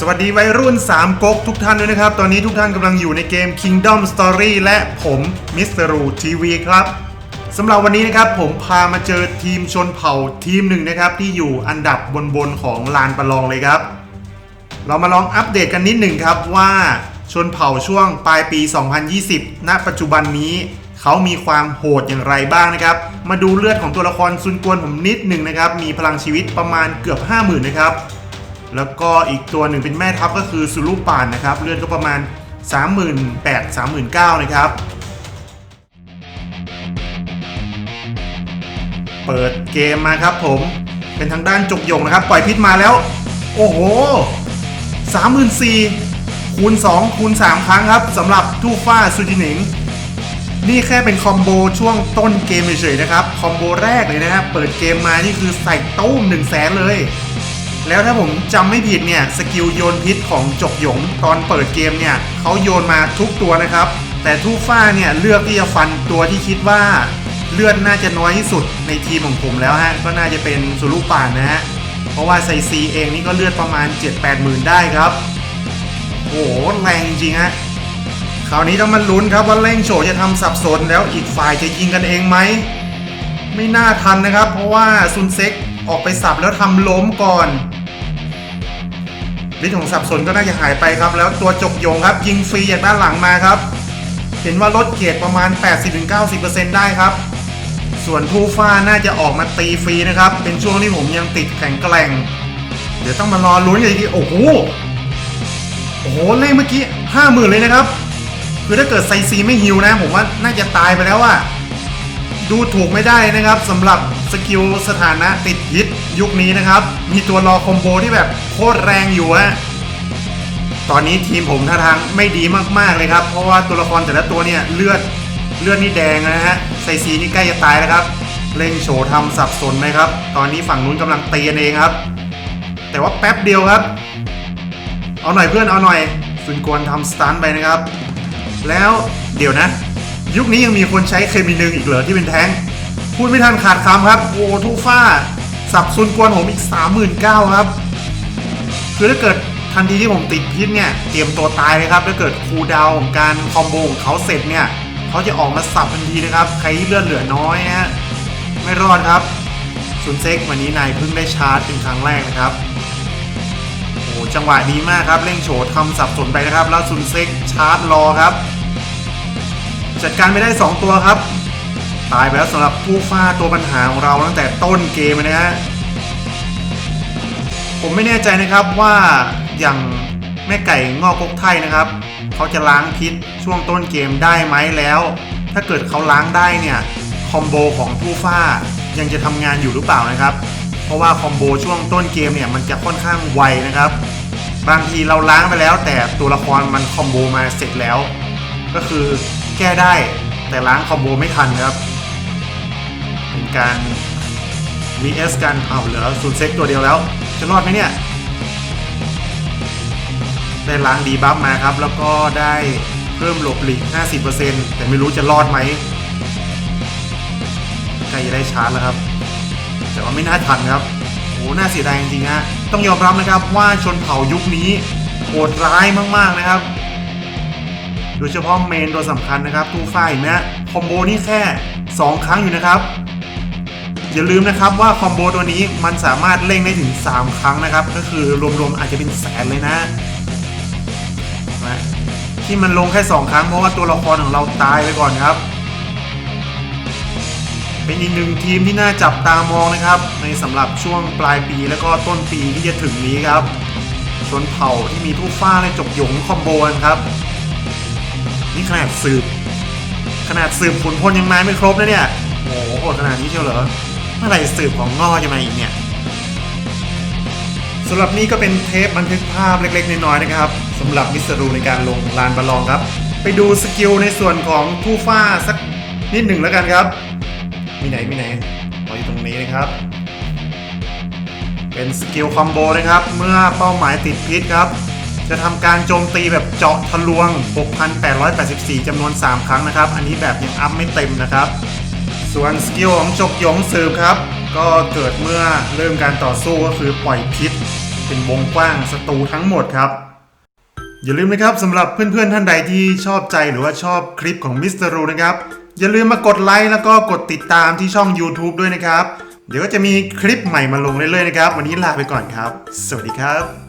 สวัสดีวัยรุ่น 3ก๊กทุกท่านด้วยนะครับ ตอนนี้ทุกท่านกำลังอยู่ในเกม Kingdom Story และผมมิสเตอร์รูทีวีครับสำหรับวันนี้นะครับผมพามาเจอทีมชนเผ่าทีมหนึ่งนะครับ ที่อยู่อันดับบนๆของลานประลองเลยครับ เรามาลองอัปเดตกันนิดหนึ่งครับว่าชนเผ่าช่วงปลายปี 2020 ณ ปัจจุบันนี้ เขามีความโหดอย่างไรบ้างนะครับ มาดูเลือดของตัวละครซุนกวนผมนิดหนึ่งนะครับ มีพลังชีวิตประมาณเกือบ 50,000 นะครับ แล้วก็อีกตัวหนึ่งเป็นแม่ทัพก็คือสุรุปานนะครับ เลือดก็ประมาณ 38,000 39,000 นะครับ เปิดเกมมาครับผม เป็นทางด้านจกหยงนะครับ ปล่อยพิษมาแล้ว โอ้โห 34,000 คูณ 2 คูณ 3 ครั้งครับสำหรับทูฟ้าซูจิหนิง นี่แค่เป็นคอมโบช่วงต้นเกมเฉยๆนะครับ คอมโบแรกเลยนะครับ เปิดเกมมานี่คือใส่ตู้ม1 0 0 0 0แสนเลย แล้วถ้าผมจำไม่ผิดเนี่ยสกิลโยนพิษของจกหยงตอนเปิดเกมเนี่ยเขาโยนมาทุกตัวนะครับ แต่ทูฟ้าเนี่ยเลือกที่จะฟันตัวที่คิดว่าเลือดน่าจะน้อยที่สุดในทีมของผมแล้วฮะก็น่าจะเป็นสุรุป่านนะฮะเพราะว่าไซซีเองนี่ก็เลือดประมาณ 7-8หมื่นได้ครับโอ้โหแรงจริงฮะคราวนี้ต้องมาลุ้นครับว่าเร่งโฉจะทำสับสนแล้วอีกฝ่ายจะยิงกันเองไหมไม่น่าทันนะครับ เพราะว่าซุนเซ็กออกไปสับแล้วทำล้มก่อน ฤทธิ์ของสับสนก็น่าจะหายไปครับ แล้วตัวจกโยงครับ ยิงฟรีจากด้านหลังมาครับ เห็นว่าลดเกรติประมาณ 80-90%ได้ครับ ส่วนทูฟ้าน่าจะออกมาตีฟรีนะครับ เป็นช่วงที่ผมยังติดแข็งแกร่ง เดี๋ยวต้องมารอลุ้นกันอีกทีโอ้โหโอ้โหเลขเมื่อกี้ห้าหมื่นเลยนะครับ คือถ้าเกิดไซซีไม่ฮิวนะ ผมว่าน่าจะตายไปแล้วอะ ดูถูกไม่ได้นะครับสำหรับสกิลสถานะติดฮิตยุคนี้นะครับ มีตัวรอคอมโบที่แบบโคตรแรงอยู่อะตอนนี้ทีมผมท่าทางไม่ดีมากๆเลยครับ เพราะว่าตัวละครแต่ละตัวเนี่ยเลือดเลือดนี่แดงนะฮะไซซีนี่ใกล้จะตายแล้วครับเร่งโฉทำสับสนไหมครับ ตอนนี้ฝั่งนู้นกำลังตีกันเองครับ แต่ว่าแป๊บเดียวครับ เอาหน่อยเพื่อนเอาหน่อยซุนกวนทำสตันไปนะครับ แล้วเดี๋ยวนะ ยุคนี้ยังมีคนใช้เคมีนึงอีกเหรอที่เป็นแท้ง พูดไม่ทันขาดคำครับโอ้ทูฟ้า สับซุนกวนผมอีก 39,000ครับ คือถ้าเกิดทันทีที่ผมติดพิษเนี่ย เตรียมตัวตายเลยครับ ถ้าเกิดคูดาวของการคอมโบของเขาเสร็จเนี่ยเขาจะออกมาสับทันทีนะครับ ใครที่เลือดเหลือน้อยฮะไม่รอดครับซุนเซ็กวันนี้นายเพิ่งได้ชาร์จเป็นครั้งแรกนะครับโอ้จังหวะดีมากครับเร่งโฉทำสับสนไปนะครับ แล้วซุนเซ็กชาร์จรอครับ จัดการไม่ได้ 2 ตัวครับ ตายไปแล้วสำหรับผู้ฟาตัวปัญหาของเราตั้งแต่ต้นเกมนะฮะผมไม่แน่ใจนะครับว่าอย่างแม่ไก่งอกกกไทยนะครับ เขาจะล้างพิษช่วงต้นเกมได้ไหมแล้ว ถ้าเกิดเขาล้างได้เนี่ยคอมโบของผู้ฟ้ายังจะทำงานอยู่หรือเปล่านะครับ เพราะว่าคอมโบช่วงต้นเกมเนี่ยมันจะค่อนข้างไวนะครับ บางทีเราล้างไปแล้ว แต่ตัวละครมันคอมโบมาเสร็จแล้ว ก็คือแก้ได้แต่ล้างคอมโบไม่ทันครับ เป็นการ vs กันเอาเหลือซูนเซ็กตัวเดียวแล้ว จะรอดไหมเนี่ยได้ล้างดีบัฟมาครับ แล้วก็ได้เพิ่มหลบหลีก 50%แต่ไม่รู้จะรอดไหมใกล้จะได้ชาร์จแล้วครับ แต่ว่าไม่น่าทันครับโอ้หน่าเสียดายจริงๆฮะต้องยอมรับนะครับว่าชนเผ่ายุคนี้โหดร้ายมากๆนะครับ โดยเฉพาะเมนตัวสำคัญนะครับตู้ฝ้ายนะคอมโบนี่แค่ 2 ครั้งอยู่นะครับ อย่าลืมนะครับว่าคอมโบตัวนี้มันสามารถเล่งได้ถึง 3 ครั้งนะครับ ก็คือรวมๆอาจจะเป็นแสนเลยนะนะที่มันลงแค่ 2 ครั้งเพราะว่าตัวละครของเราตายไปก่อนครับ เป็นอีกหนึ่งทีมที่น่าจับตามองนะครับ ในสำหรับช่วงปลายปีแล้วก็ต้นปีที่จะถึงนี้ครับชนเผ่าที่มีทู่ฟ้าและจกหยงคอมโบนครับ นี่ขนาดสืบ ขนาดสืบขุนพลยังมาไม่ครบนะเนี่ยโอ้โหโหดขนาดนี้เชียวเหรอเมื่อไหร่สืบของง้อจะมาอีกเนี่ยสำหรับนี้ก็เป็นเทปบันทึกภาพเล็กๆ น้อยๆนะครับสำหรับมิสรูในการลงลานบอลลองครับ ไปดูสกิลในส่วนของผู้ฟ้าสักนิดหนึ่งแล้วกันครับ มีไหนมีไหนเราอยู่ตรงนี้นะครับ เป็นสกิลคอมโบนะครับ เมื่อเป้าหมายติดพิษครับ จะทำการโจมตีแบบเจาะทะลวง 6,884จำนวน 3 ครั้งนะครับ อันนี้แบบยังอัพไม่เต็มนะครับ ส่วนสกิลของจกยงสืบครับ ก็เกิดเมื่อเริ่มการต่อสู้ก็คือปล่อยพิษ เป็นวงกว้างศัตรูทั้งหมดครับ อย่าลืมนะครับสำหรับเพื่อนๆท่านใดที่ชอบใจหรือว่าชอบคลิปของมิสเตอร์รูนะครับ อย่าลืมมากดไลค์แล้วก็กดติดตามที่ช่อง YouTube ด้วยนะครับ เดี๋ยวก็จะมีคลิปใหม่มาลงเรื่อยๆนะครับ วันนี้ลาไปก่อนครับ สวัสดีครับ